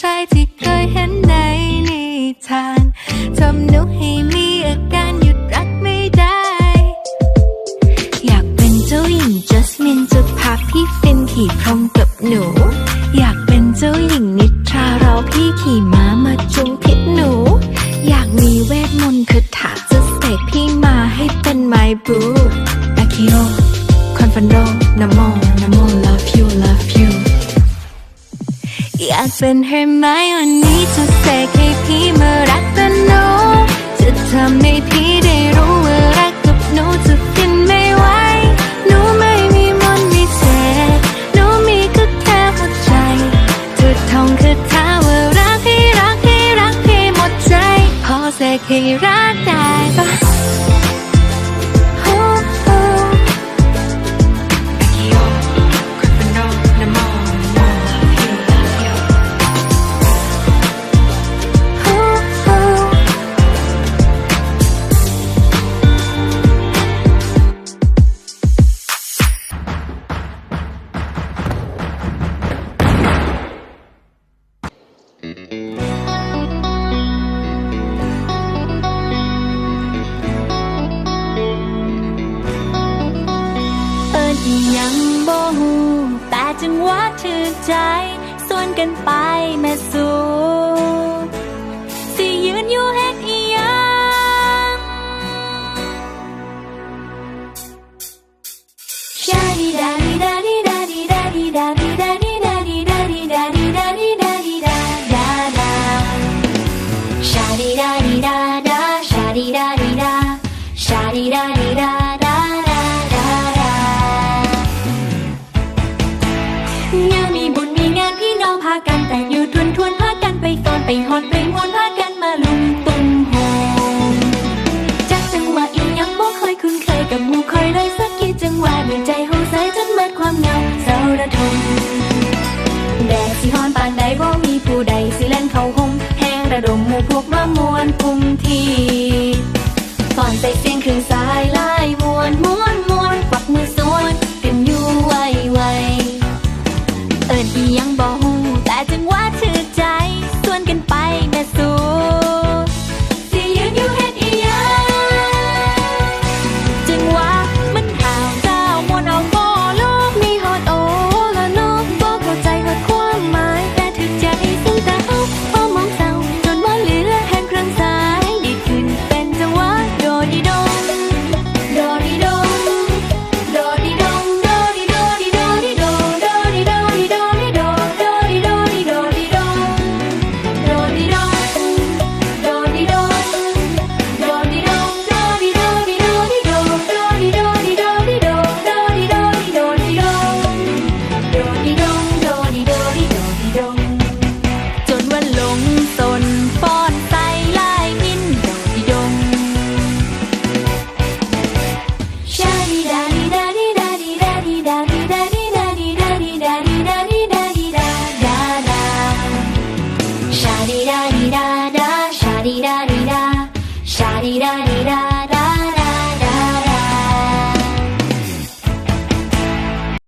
ชายที่เคยเห็นในนิทานทำหนุให้มีอาการหยุดรักไม่ได้ อยากเป็นเจ้าหญิงจัสมินจะพาพี่ฟินขี่พรมกับหนู อยากเป็นเจ้าหญิงนิทรารอพี่ขี่ม้ามาจุงพิษหนู อยากมีเวทมนต์คาถาจะเสกพี่มาให้เป็นไมบูอาคิโอคอนฟันโดนะโมนะากเป็นเฮอร์ไมโอนี่จะเสกให้พี่มารักกันหนูจะทำให้พี่ได้รู้ว่ารักกับหนูจะฟินไม่ไหวหนูไม่มีมนต์มีเศษหนูมีก็แค่หัวใจจะท่องคาถาว่ารักให้รักให้รักให้หมดใจ พอเสกให้รักได้ปะ ยังบ่ฮู้แต่จังหวะถือใจส่วนกันไปแม่สูสิยืนอยู่เฮ็ดอีหยังชาดีดาดีดาดีดาดีดาดีดาดีดาดีดาดีดาดีดาดีดาดีดาดีดาดาดาชาดีดาดีดาดาชาดีดาดีดาชาดีดาดีดา ไปหอดไปมวนพากันมาลุมตุ้มโฮจากจังหวะอีหยังบ่คอยคุ้นเคยกับมูคอยเลยสักกี่จังหวะด้วยใจเฮาสายจนเมิดความเงาเศร้าระทมแดดสิฮอนปานใดบ่มีผู้ใดสิเล่นเขาห่มแห้งระดมมูพวกมามวนกลุ่มทีก่อนใส่เสียงครึ่งสายลายมวนมวนมวน